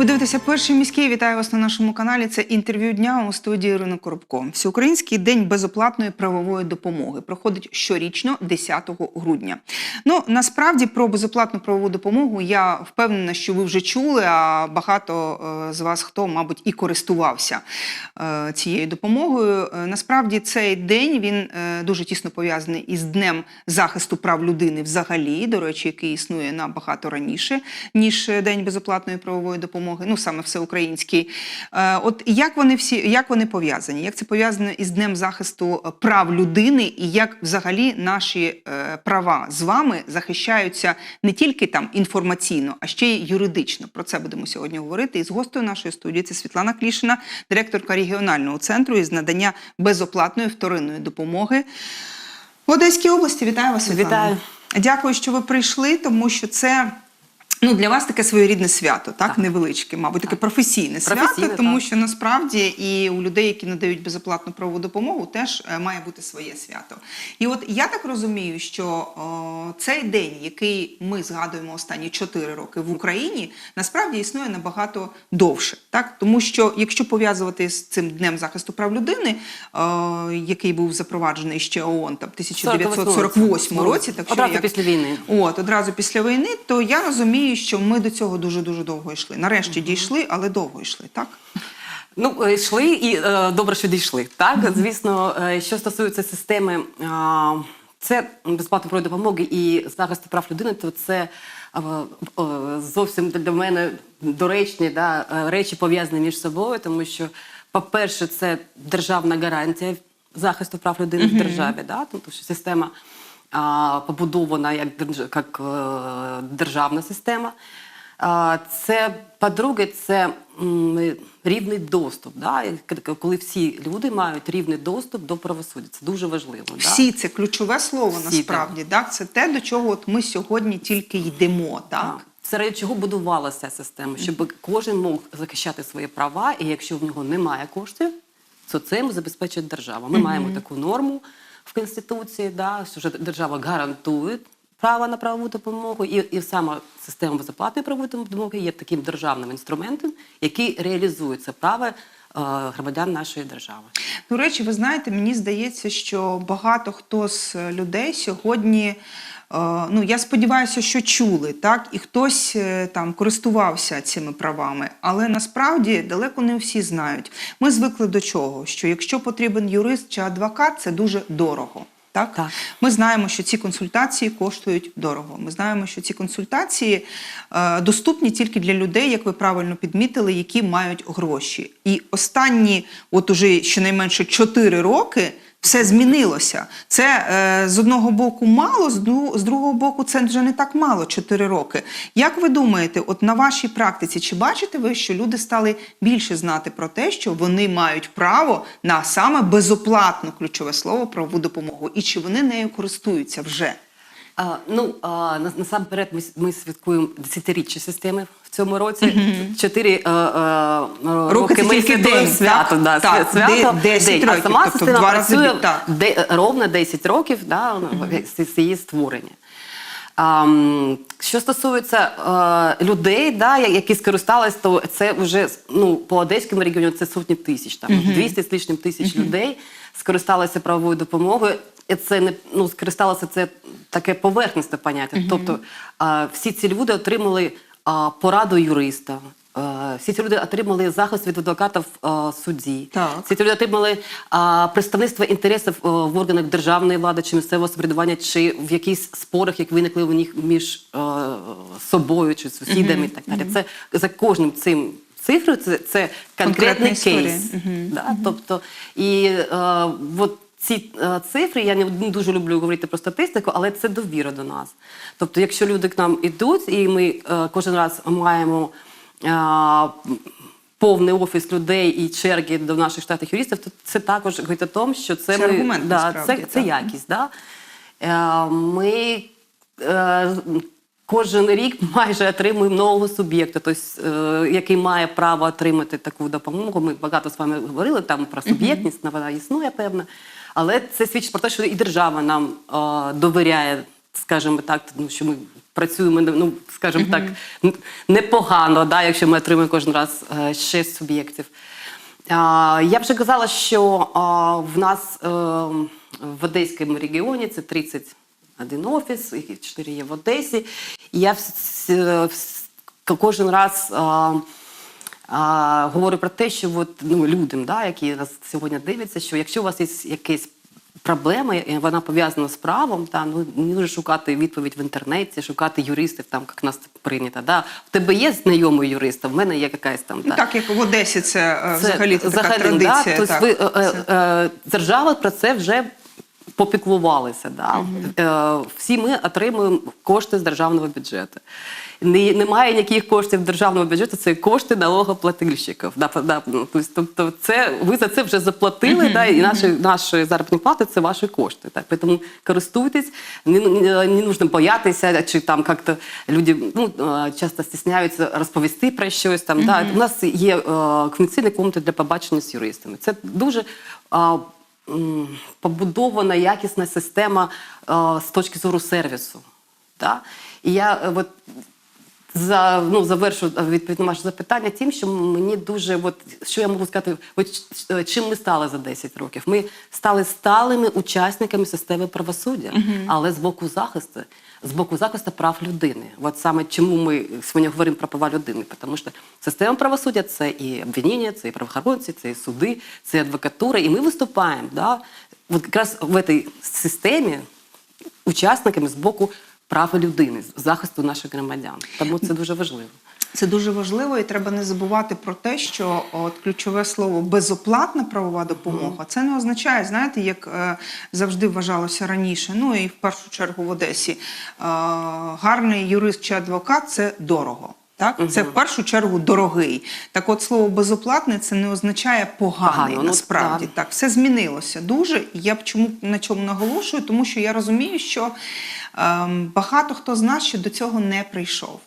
Ви дивитеся перший міський. Вітаю вас на нашому каналі. Це інтерв'ю дня у студії Ірина Коробко. Всеукраїнський день безоплатної правової допомоги проходить щорічно 10 грудня. Ну насправді про безоплатну правову допомогу я впевнена, що ви вже чули. А багато е, з вас хто, мабуть, і користувався е, цією допомогою. Е, Насправді цей день він дуже тісно пов'язаний із днем захисту прав людини взагалі, до речі, який існує набагато раніше ніж день безоплатної правової допомоги. Ну саме всеукраїнський. Е, От як вони всі як вони пов'язані? Як це пов'язано із днем захисту е, прав людини, і як взагалі наші е, права з вами захищаються не тільки там інформаційно, а ще й юридично. Про це будемо сьогодні говорити. І з гостею нашої студії це Світлана Клішина, директорка регіонального центру із надання безоплатної вторинної допомоги в Одеській області. Вітаю вас, Світлана. Вітаю. Дякую, що ви прийшли, тому що це. Ну, для вас таке своєрідне свято, так, Так. невеличке, мабуть, таке професійне, свято, Професійне, тому так. що насправді і у людей, які надають безоплатну правову допомогу, теж е, має бути своє свято. І от я так розумію, що о, цей день, який ми згадуємо останні 4 роки в Україні, насправді існує набагато довше, так тому що якщо пов'язувати з цим днем захисту прав людини, о, який був запроваджений ще ООН там 1948 році, так що Одразу як- після війни. От одразу після війни, то я розумію, що ми до цього дуже дуже довго йшли. Нарешті дійшли, але довго йшли, так? Ну, е, йшли і е, добре, що дійшли. Так, звісно, е, що стосується системи, е, це безплатної допомоги і захисту прав людини, то це зовсім для мене доречні да, речі пов'язані між собою, тому що, по-перше, це державна гарантія захисту прав людини в державі, да, тому що система побудована як, як е, державна система. Це, по-друге, це рівний доступ. Да? Коли всі люди мають рівний доступ до правосуддя. Це дуже важливо. Да? Всі це ключове слово Всі, насправді. Так, це те, до чого от ми сьогодні тільки йдемо. Так, Так. Серед чого будувалася система, щоб кожен мог захищати свої права, і якщо в нього немає коштів, то це йому забезпечить держава. Ми маємо таку норму в Конституції, да, що держава гарантує право на правову допомогу, і, і саме система безоплатної правової допомоги є таким державним інструментом, який реалізує це право е, громадян нашої держави. До речі, ви знаєте, мені здається, що багато хто з людей сьогодні. Е, Ну, я сподіваюся, що чули, так, і хтось е, там користувався цими правами, але насправді далеко не всі знають. Ми звикли до чого? Що якщо потрібен юрист чи адвокат, це дуже дорого. Так? Так. Ми знаємо, що ці консультації коштують дорого. Ми знаємо, що ці консультації е, доступні тільки для людей, як ви правильно підмітили, які мають гроші. І останні, от уже щонайменше 4 роки. Все змінилося. Це е, з одного боку мало, з, другого боку, це вже не так мало 4 роки. Як ви думаєте, от на вашій практиці, чи бачите ви, що люди стали більше знати про те, що вони мають право на саме безоплатну ключове слово правову допомогу, і чи вони нею користуються вже? А, ну, а, насамперед, ми, ми святкуємо десятиріччя системи в цьому році. Чотири е, е, роки ми святкуємо свято. Да, Так, свято де- 10 років, А сама тобто система два працює так. де, ровно 10 років да, з, з її створення. А, що стосується е, людей, да, які скористались, то це вже ну, по Одеському регіону це сотні тисяч, там 200 з лишнім тисяч людей скористалися правовою допомогою. І це не ну, скористалося це таке поверхностне поняття. Тобто е, всі ці люди отримали е, пораду юриста. Всі ці люди отримали захист від адвоката в е, суді. Так. Всі ці люди отримали а, представництво інтересів е, в органах державної влади чи місцевого самоврядування, чи в якихось спорах, як виникли у них між е, собою чи сусідами і так далі. Це за кожним цим цифрою це, це Конкретна конкретний історія. кейс. Да? Тобто, і е, от ці е, цифри, я не дуже люблю говорити про статистику, але це довіра до нас. Тобто, якщо люди к нам йдуть, і ми е, кожен раз маємо. е, Повний офіс людей і черги до наших штатних юристів, то це також говорить о тому, що це, Це ми, аргумент, да, насправді, це, це якість. Да? Ми кожен рік майже отримуємо нового суб'єкта, тобто, е, який має право отримати таку допомогу. Ми багато з вами говорили там про суб'єктність, вона існує певна. Але це свідчить про те, що і держава нам е, довіряє скажімо так, ну, що ми працюємо, ну, скажімо так, непогано, да, якщо ми отримуємо кожен раз е, 6 суб'єктів. Я вже казала, що а, в нас е, в Одеському регіоні це 31 офіс, і 4 є в Одесі. І я кожен раз а, а, говорю про те, що от, ну, людям, да, які нас сьогодні дивляться, що якщо у вас є якісь проблема, вона пов'язана з правом, та, ну, не дуже шукати відповідь в інтернеті, шукати юристів, там, як нас прийнято. Да. В тебе є знайомий юрист, а в мене є якась там. Ну, та. так як в Одесі це, е, взагалі така взагалі, традиція. Да? Тобто так. ви, е, Це- е, держава про це вже попіклувалася. Да? Е, всі ми отримуємо кошти з державного бюджету. Немає ніяких коштів державного бюджету, це кошти налогоплательщиків. Да, да, ну, тобто, це, ви за це вже заплатили, да, і наші, наші заробітні плати це ваші кошти. Так? Тому користуйтесь, не, не, нужно боятися, чи там як-то люди ну, е, часто стісняються розповісти про щось. Там, да. У нас є е, конфіденційні комнати для побачення з юристами. Це дуже побудована якісна система е, з точки зору сервісу. Да? І я е, от, за, ну, завершу е, відповідь на ваше запитання тим, що мені дуже, от, що я можу сказати, от, е, чим ми стали за 10 років? Ми стали сталими учасниками системи правосуддя, але з боку захисту, з боку захисту прав людини. От саме чому ми сьогодні говоримо про права людини, тому що система правосуддя це і обвинення, це і правоохоронці, це і суди, це і адвокатура, і ми виступаємо. Да? От якраз в цій системі учасниками з боку прав людини, захисту наших громадян. Тому це дуже важливо. Це дуже важливо, і треба не забувати про те, що от ключове слово безоплатна правова допомога. Це не означає, знаєте, як е, завжди вважалося раніше. Ну і в першу чергу в Одесі. Е, гарний юрист чи адвокат це дорого. Так, це в першу чергу дорогий. Так, от слово безоплатне це не означає поганий. Погано, ну, насправді так. так, все змінилося дуже. Я б чому на чому наголошую, тому що я розумію, що ем, багато хто з нас ще до цього не прийшов.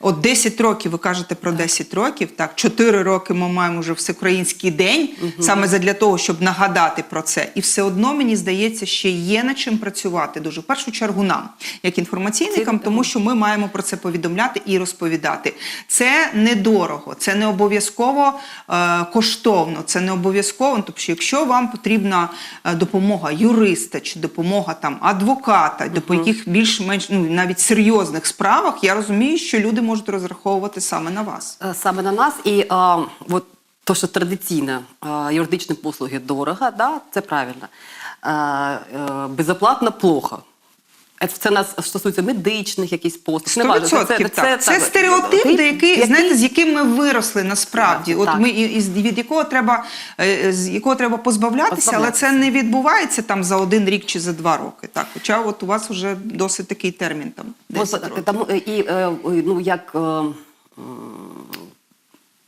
От 10 років, ви кажете про 10 років, так, 4 роки ми маємо вже всеукраїнський день, саме задля того, щоб нагадати про це. І все одно, мені здається, ще є над чим працювати дуже. В першу чергу нам, як інформаційникам, тому що ми маємо про це повідомляти і розповідати. Це недорого, це не обов'язково е, коштовно, це не обов'язково. Тобто, якщо вам потрібна е, допомога юриста чи допомога там адвоката, до яких більш-менш ну навіть серйозних справах, я розумію, що люди можуть розраховувати саме на вас. Е, Саме на нас. І а, от то, що традиційно а, юридичні послуги дорого, да, це правильно. А, а, безоплатно плохо. Е, Це нас стосується медичних якихось послуг. Неважно, відсотків так. Це так, стереотип, ти- до який, знаєте, з яким ми виросли насправді. Так, От так. ми із від якого треба е, з якого треба позбавлятися, але це не відбувається там за один рік чи за два роки. Так, хоча от у вас вже досить такий термін там. 10 Ось, е, і, е, ну, як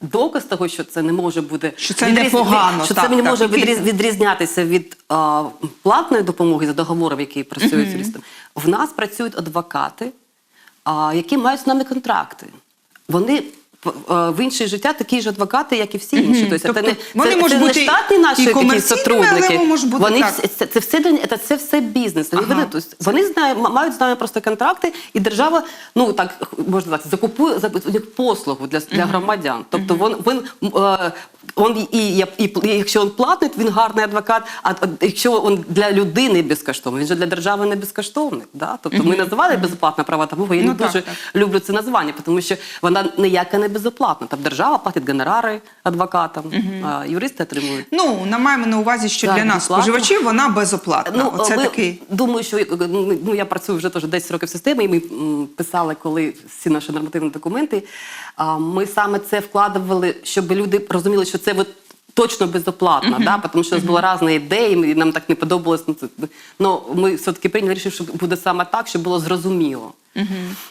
доказ того, що це не може бути Що це непогано, що так, це не так, може відріз- відрізнятися від а, платної допомоги за договором, який працює з юристом. В нас працюють адвокати, а, які мають з нами контракти. Вони в інше життя такі ж адвокати, як і всі інші. Тобто, Тобто це не, вони це, можуть це бути не штатні і наші якісь але сотрудники. бути вони так. це, це все це, це все бізнес. Вони, Ага. вони, тобто, вони знають, мають з нами просто контракти, і держава, ну так можна так, закупує послугу для, для громадян. Тобто він, він, е, і, і, і, і якщо він платить, він гарний адвокат. А якщо він для людини безкоштовний, він же для держави не безкоштовний. Да? Тобто ми називали безоплатна права допомога. Я Ну, не так, дуже так. люблю це названня, тому що вона ніяка не безоплатна. Там держава платить гонорари адвокатам, а юристи отримують. Ну, ми маємо на увазі, що для нас, безплатно. споживачів, вона безоплатна. Оце ми, такий. Думаю, що ну, я працюю вже теж 10 років в системі, і ми м, писали, коли всі наші нормативні документи. А, ми саме це вкладували, щоб люди розуміли, що це от точно безоплатно, да? тому що у нас були різні ідеї, і нам так не подобалось. Ну, це, ну, ми все-таки прийняли рішення, що буде саме так, щоб було зрозуміло.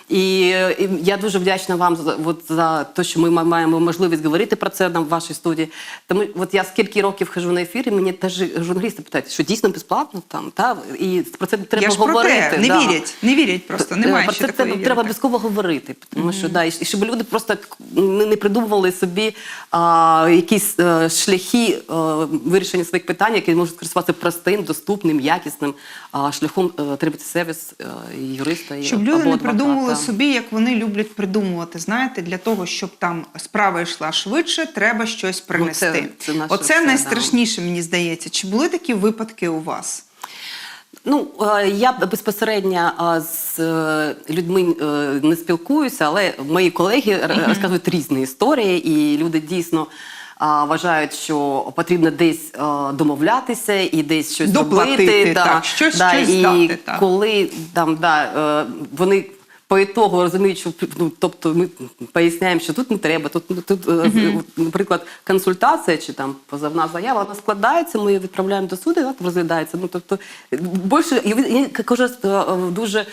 І, і я дуже вдячна вам за, от, за те, що ми ма- маємо можливість говорити про це нам в вашій студії. Тому от я скільки років хожу на ефір, і мені теж журналісти питають, що дійсно безплатно там, та? і про це треба Я ж про говорити. те, не да. вірять, не вірять просто, Е, немає Про ще це такої треба, треба обов'язково говорити, тому що да, і щоб люди просто не, придумували собі а, якісь е, шляхи е, вирішення своїх питань, які можуть користуватися простим, доступним, якісним а, шляхом е, отримати сервіс і юриста і Щоб люди або адвоката. придумували собі, як вони люблять придумувати. Знаєте, для того, щоб там справа йшла швидше, треба щось принести. Ну, це наше Оце все, да. найстрашніше, мені здається. Чи були такі випадки у вас? Ну, е, я безпосередньо е, з е, людьми не спілкуюся, але мої колеги розказують різні історії, і люди дійсно вважають, що потрібно десь е, домовлятися і десь щось Доплатити, робити. так, щось- да, щось і дати, так. коли там да, е, вони. По ітогу розуміють, що ну, тобто ми поясняємо, що тут не треба. Тут, тут е, наприклад, консультація чи там позовна заява, вона складається, ми її відправляємо до суду, і вона розглядається. Ну тобто більше і каже, дуже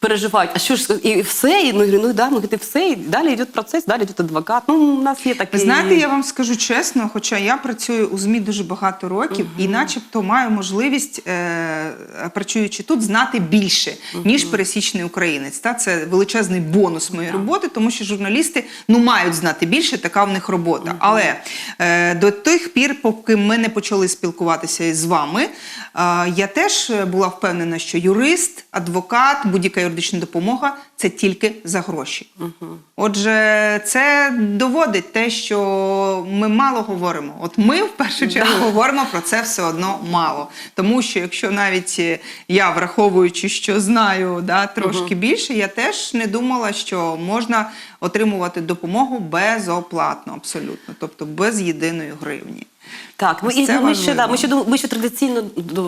переживають. А що ж і все? І ну, я ну да, ну і все, і далі йде процес, далі йде адвокат. Ну, у нас є такі. Ви знаєте, я вам скажу чесно, хоча я працюю у ЗМІ дуже багато років і начебто маю можливість, е, працюючи тут, знати більше, ніж пересічний українець. Та? Це величезний бонус моєї роботи, тому що журналісти ну, мають знати більше, така в них робота. Але е, до тих пір, поки ми не почали спілкуватися із вами, е, я теж була впевнена, що юрист, адвокат, будь-яка юридична допомога це тільки за гроші. Отже, це доводить те, що ми мало говоримо. От ми в першу чергу говоримо про це все одно мало. Тому що якщо навіть я, враховуючи, що знаю да, трошки більше, я теж не думала, що можна отримувати допомогу безоплатно, абсолютно, тобто без єдиної гривні. Так, ми, і ми ще, да, ми ще ми ще традиційно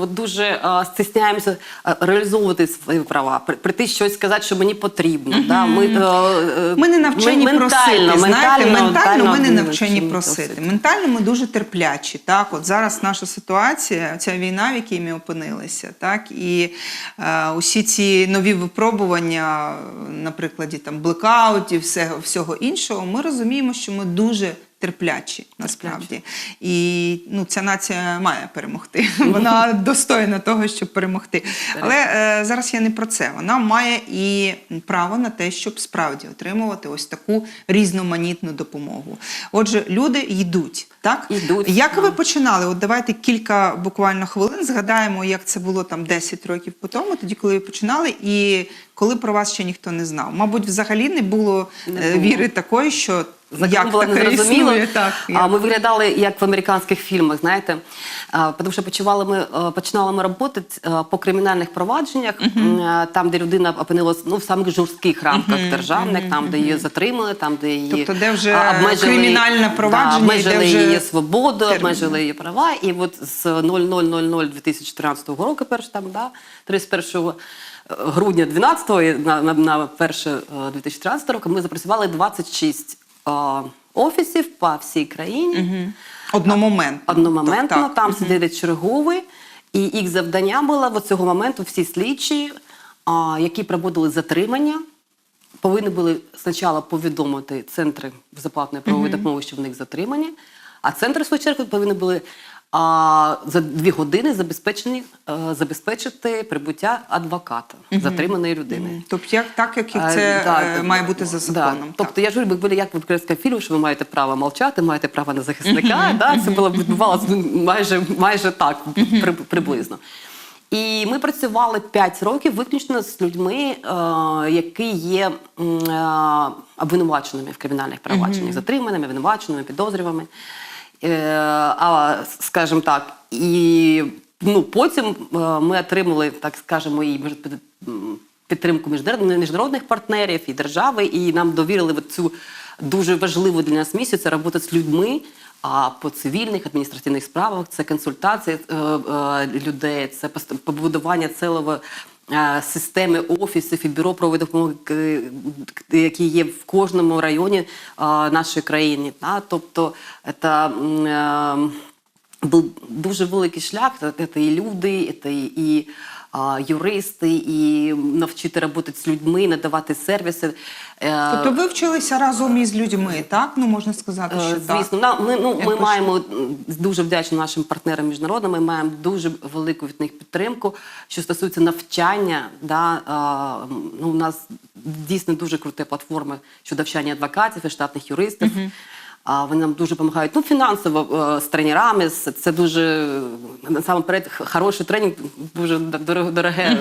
дуже а, стисняємося реалізовувати свої права, при- прийти щось сказати, що мені потрібно. Да? Ми, е, е, Ми не навчені ми, просити. знаєте, ментально, ми не навчені просити. просити. Ментально ми дуже терплячі. Так, от зараз наша ситуація, ця війна, в якій ми опинилися, так і е, усі ці нові випробування наприклад, там блекаутів, всього, всього іншого, ми розуміємо, що ми дуже. Терплячі насправді, і ну ця нація має перемогти. Вона достойна того, щоб перемогти. Але е, зараз я не про це. Вона має і право на те, щоб справді отримувати ось таку різноманітну допомогу. Отже, люди йдуть. Так Йдуть, як ви починали? От давайте кілька буквально хвилин згадаємо, як це було там 10 років по тому, тоді коли ви починали, і коли про вас ще ніхто не знав. Мабуть, взагалі не було, Не е, було. віри такої, що Закон було незрозуміло. Так, як? ми виглядали як в американських фільмах, знаєте. Тому що почували ми, е, починали ми роботи е, по кримінальних провадженнях, е, там, де людина опинилась ну, в самих жорстких рамках державних, там, де її затримали, там, де її Тобто, де вже обмежили, кримінальне провадження, да, обмежили де вже її свободу, термін. обмежили її права. І от з 00.00.2014 року, перш там, да, 31 грудня 12-го на, на, на 1 е, 2013 року ми запрацювали 26 е, офісів по всій країні. Одномоментно. Одномоментно Так, так. там сиділи чергові, і їх завдання було від цього моменту всі слідчі, а, які проводили затримання, повинні були спочатку повідомити центри безоплатної правової допомоги, що в них затримані, а центри, в свою чергу, повинні були а, за дві години забезпечені, е, забезпечити прибуття адвоката затриманої людини. Тобто, як так, як Е, це да, е, має бути за законом. так. Тобто я ж говорю, були як в українському фільмі, що ви маєте право мовчати, маєте право на захисника. да? Це було відбувалося майже, майже так, при- приблизно. І ми працювали 5 років виключно з людьми, е, які є е, обвинуваченими в кримінальних провадженнях, затриманими, обвинуваченими, підозрюваними. Е, а, скажімо так, і ну, потім е, ми отримали, так скажемо, і підтримку міжнародних партнерів і держави, і нам довірили цю дуже важливу для нас місію це робота з людьми. А по цивільних адміністративних справах це консультація е, людей, це побудування цілого системи офісів і бюро правової допомоги, к- к- які є в кожному районі е, нашої країни. Тобто це е, був дуже великий шлях. Це і люди, це і юристи, і навчити працювати з людьми, надавати сервіси. Е, Тобто ви вчилися разом із людьми, так? Ну можна сказати, що звісно. так. Звісно, ми, ну, ми маємо дуже вдячні нашим партнерам міжнародним. Ми маємо дуже велику від них підтримку, що стосується навчання. Да, а, ну, у нас дійсно дуже круті платформа щодо навчання адвокатів і штатних юристів. А вони нам дуже допомагають. Ну, фінансово е, з тренерами. Це дуже насамперед хороший тренінг, дуже дороге.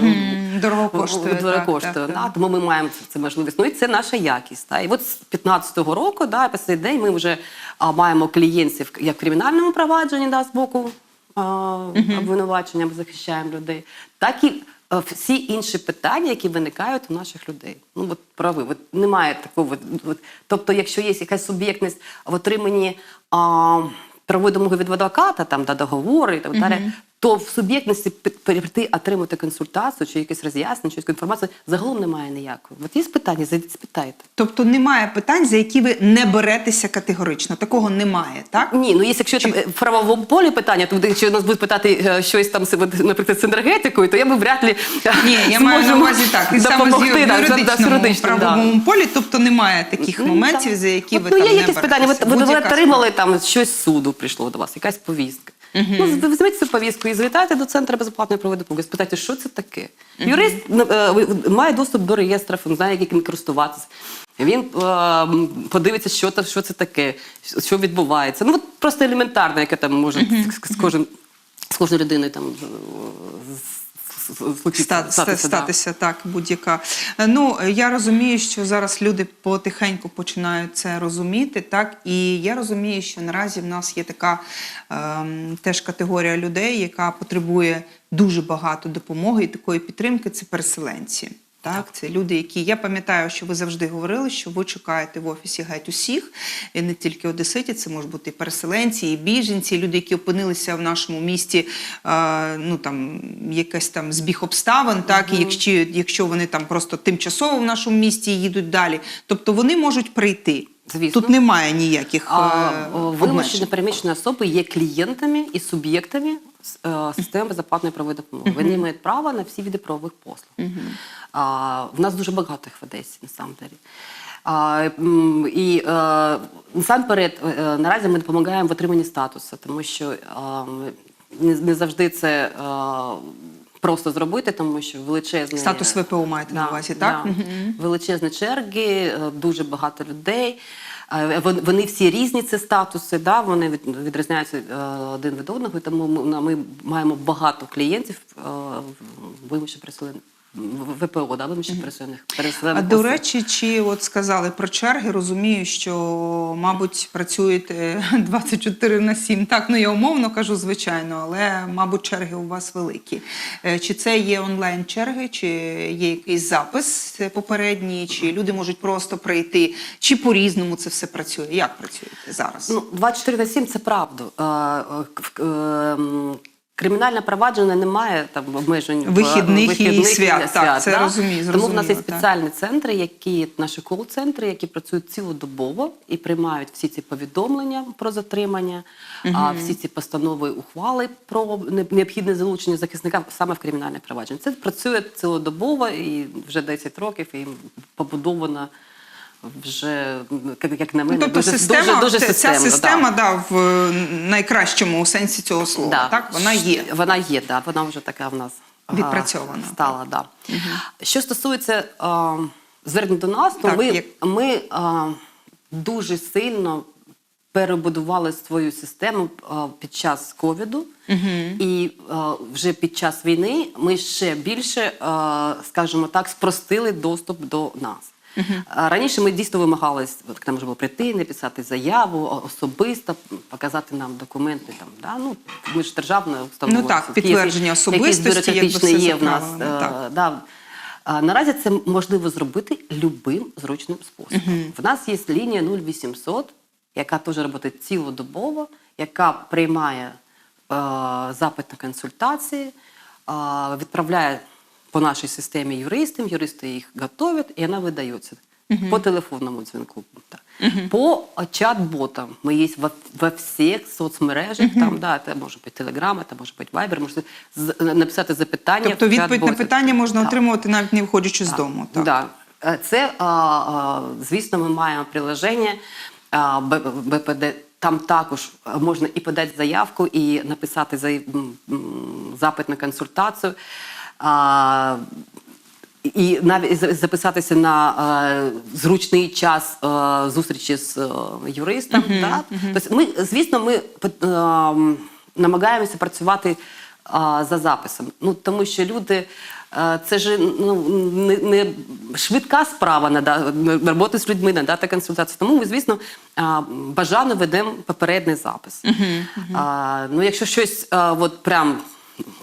Дорого коштує, Дорого коштує, так, да, так. тому ми маємо це, можливість. Ну і це наша якість. Та. І от з 15-го року, да, по цей день ми вже а, маємо клієнтів як в кримінальному провадженні да, з боку а, обвинувачення, ми захищаємо людей, так і всі інші питання, які виникають у наших людей. Ну от прави, от немає такого. От, от, тобто, якщо є якась суб'єктність в отриманні а, правової домоги від адвоката, там да, договори і так далі. То в суб'єктності прийти отримати консультацію чи якесь роз'яснення, чи інформацію загалом немає ніякої. От є питання, зайдіть спитайте. Тобто немає питань, за які ви не беретеся категорично. Такого немає, так? Ні, ну є, якщо там е, в правовому полі питання, то якщо нас будуть питати е, щось там, наприклад, з енергетикою, то я би вряд ли Ні, я маю на увазі так. І саме з допомогти, да, юридичному, з юридичним, да. правовому полі, тобто немає таких Ну, моментів, так. за які От, ви ну, там є не якісь питання. Ви, ви, ви отримали там щось з суду прийшло до вас, якась повістка. Ну, з- візьміть цю повістку і звітайте до центру безоплатної правової допомоги. Спитайте, що це таке. Юрист е, має доступ до реєстрів, він знає, яким користуватися. Він е, подивиться, що, це- що це таке, що відбувається. Ну, от просто елементарно, яке там може з, з, кожним, з кожною людиною там з- з- з- случитися, Ста- ста- статися, да. так, будь-яка. Ну я розумію, що зараз люди потихеньку починають це розуміти, так і я розумію, що наразі в нас є така ем, теж категорія людей, яка потребує дуже багато допомоги і такої підтримки. Це переселенці. Так, це люди, які я пам'ятаю, що ви завжди говорили, що ви чекаєте в офісі геть усіх, і не тільки одеситі, це можуть бути і переселенці, і біженці, і люди, які опинилися в нашому місті, е, ну там якась там збіг обставин, так і якщо, якщо вони там просто тимчасово в нашому місті їдуть далі, тобто вони можуть прийти. Звісно. Тут немає ніяких А, е, Вимушені переміщені особи є клієнтами і суб'єктами системи безоплатної правової допомоги. Вони мають право на всі види правових послуг. А, в нас дуже багато їх в Одесі, насамперед. А, і е, насамперед, е, наразі ми допомагаємо в отриманні статусу, тому що е, не, не завжди це е, просто зробити, тому що величезний Статус ВПО маєте на увазі, так? Мгм. Величезні черги, е, дуже багато людей. Е, Вони всі різні, це статуси, да? вони від- відрізняються е, один від одного, і тому ми, маємо багато клієнтів Ви вимушено переселених. ВПО, да, вимушено переселених переселених А до речі, чи от сказали про черги, розумію, що, мабуть, працюєте 24 на 7. Так, ну я умовно кажу, звичайно, але, мабуть, черги у вас великі. Е, Чи це є онлайн-черги, чи є якийсь запис попередній, чи люди можуть просто прийти, чи по-різному це все працює? Як працюєте зараз? Ну, 24 на 7 – це правда. Е, е, е, Кримінальне провадження не має там обмежень в- Вихідних і свят. Так, це розумію, Тому в нас є зрозуміло, так. спеціальні центри, які наші кол-центри, які працюють цілодобово і приймають всі ці повідомлення про затримання, а всі ці постанови, ухвали про необхідне залучення захисника саме в кримінальне провадження. Це працює цілодобово і вже 10 років і побудовано. Вже як, на мене, Ну, тобто дуже, система, дуже, дуже ця- системно. ця система да. в е, найкращому сенсі цього слова. Да. Так, вона є. Вона є, да. вона вже така в нас Відпрацьована. стала. Да. Що стосується а, звернень до нас, то Так, ми, як- ми а, дуже сильно перебудували свою систему а, під час ковіду. І а, вже під час війни ми ще більше, а, скажімо так, спростили доступ до нас. А Раніше ми дійсно вимагалися, к нам можна було прийти, написати заяву особисто, показати нам документи. Там, да? ну, ми ж державна установа. Ну так, підтвердження якісь особистості, якби бюрократичне все є в нас. е, так. да. А, Наразі це можливо зробити любим зручним способом. В нас є лінія 0800, яка теж працює цілодобово, яка приймає е, запит на консультації, е, відправляє по нашій системі юристам, юристи їх готують, і вона видається. по телефонному дзвінку. По чат-ботам ми є во, во всіх соцмережах, там, да, це може бути Telegram, це може бути Viber, можете з- написати запитання. Тобто відповідь на питання можна Так. отримувати навіть не виходячи з дому. Так. Да. Е, Це, а, а, звісно, ми маємо приложення а, БПД. Там також е, можна і подати заявку, і написати запит на консультацію. А, і навіть записатися на е, зручний час е, зустрічі з е, юристом. да? Тобто ми, звісно, ми е, намагаємося працювати е, за записом. Ну, тому що люди. е, Це ж ну, не, не швидка справа нада, роботи з людьми, надати консультацію. Тому ми, звісно, е, бажано ведемо попередній запис. А, ну, якщо щось е, от прям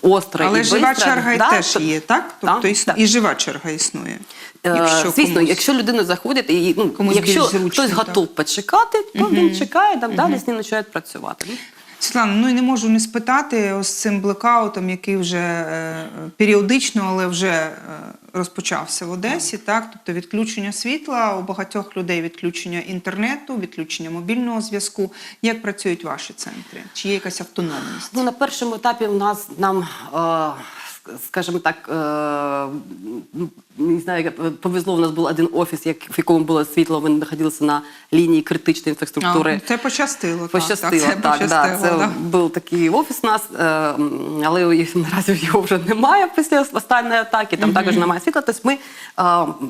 остре Але і жива бистре, черга да, теж то- є, так? Тобто Так, існу- так. і жива черга існує. Е, Звісно, комусь- якщо людина заходить і ну, Комусь якщо більш зручно, хтось так. готов почекати, то він чекає, там далі з ним починають працювати. Ну, Світлана, ну і не можу не спитати ось цим блекаутом, який вже е, періодично, але вже е, розпочався в Одесі. Так, тобто відключення світла у багатьох людей відключення інтернету, відключення мобільного зв'язку. Як працюють ваші центри? Чи є якась автономність? Ну, на першому етапі у нас нам, е, скажімо так, е, не знаю, як повезло, у нас був один офіс, як, в якому було світло, він знаходився на лінії критичної інфраструктури. А, це пощастило. Пощастило, так, так, так, це да, це да. був такий офіс у нас, е, але наразі його вже немає після останньої атаки, там також немає світла. Тобто ми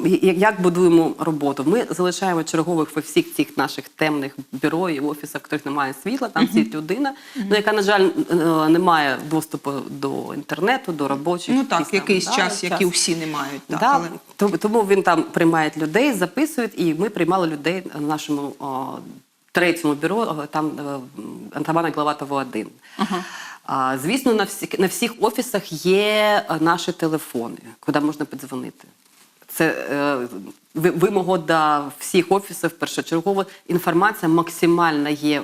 е, як будуємо роботу? Ми залишаємо чергових во всіх цих наших темних бюро і офісах, в яких немає світла, там сидить людина, ну, яка, на жаль, е, не має доступу до інтернету, до робочих. Ну так, якісь там, якийсь да, час, який всі не мають. Так, Да, але... тому- Тому він там приймає людей, записує, і ми приймали людей на нашому о, третьому бюро, там е, Антамана Главатова 1. А, звісно, на всіх, на всіх офісах є е, наші телефони, куди можна подзвонити. Це е, вимога до всіх офісів першочергово. Інформація максимальна є.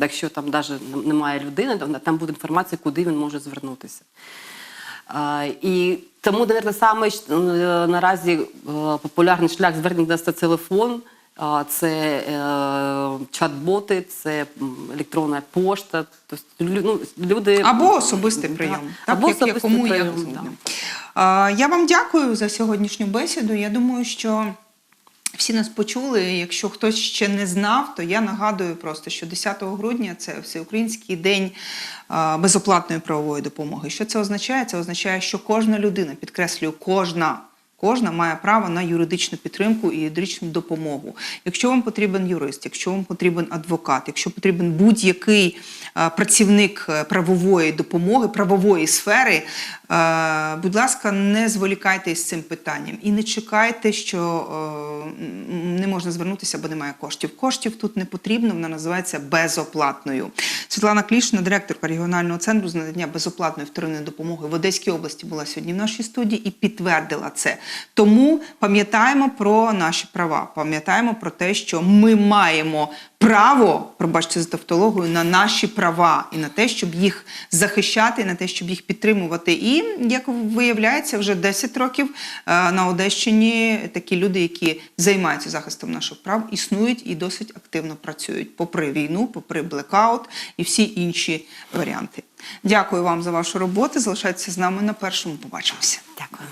Якщо там навіть немає людини, там буде інформація, куди він може звернутися. І тому, мабуть, саме е, наразі е, популярний шлях звернення це телефон, це чат-боти, це електронна пошта. Тобто, ну, люди... Або особистий прийом, так, Або як, як особистий кому як прийом, зручно. да. Я вам дякую за сьогоднішню бесіду. Я думаю, що всі нас почули. Якщо хтось ще не знав, то я нагадую просто, що 10 грудня це всеукраїнський день безоплатної правової допомоги. Що це означає? Це означає, що кожна людина, підкреслюю, кожна. Кожна має право на юридичну підтримку і юридичну допомогу. Якщо вам потрібен юрист, якщо вам потрібен адвокат, якщо потрібен будь-який е, працівник е, правової допомоги, правової сфери, е, будь ласка, не зволікайте із цим питанням і не чекайте, що не можна звернутися, бо немає коштів. Коштів тут не потрібно, вона називається безоплатною. Світлана Клішина, директорка регіонального центру з надання безоплатної вторинної допомоги в Одеській області, була сьогодні в нашій студії і підтвердила це. Тому пам'ятаємо про наші права, пам'ятаємо про те, що ми маємо право, пробачте за тавтологію, на наші права і на те, щоб їх захищати, і на те, щоб їх підтримувати. І як виявляється, вже 10 років е, на Одещині такі люди, які займаються захистом наших прав, існують і досить активно працюють, попри війну, попри блекаут і всі інші варіанти. Дякую вам за вашу роботу. Залишайтеся з нами на першому. Побачимося. Дякую.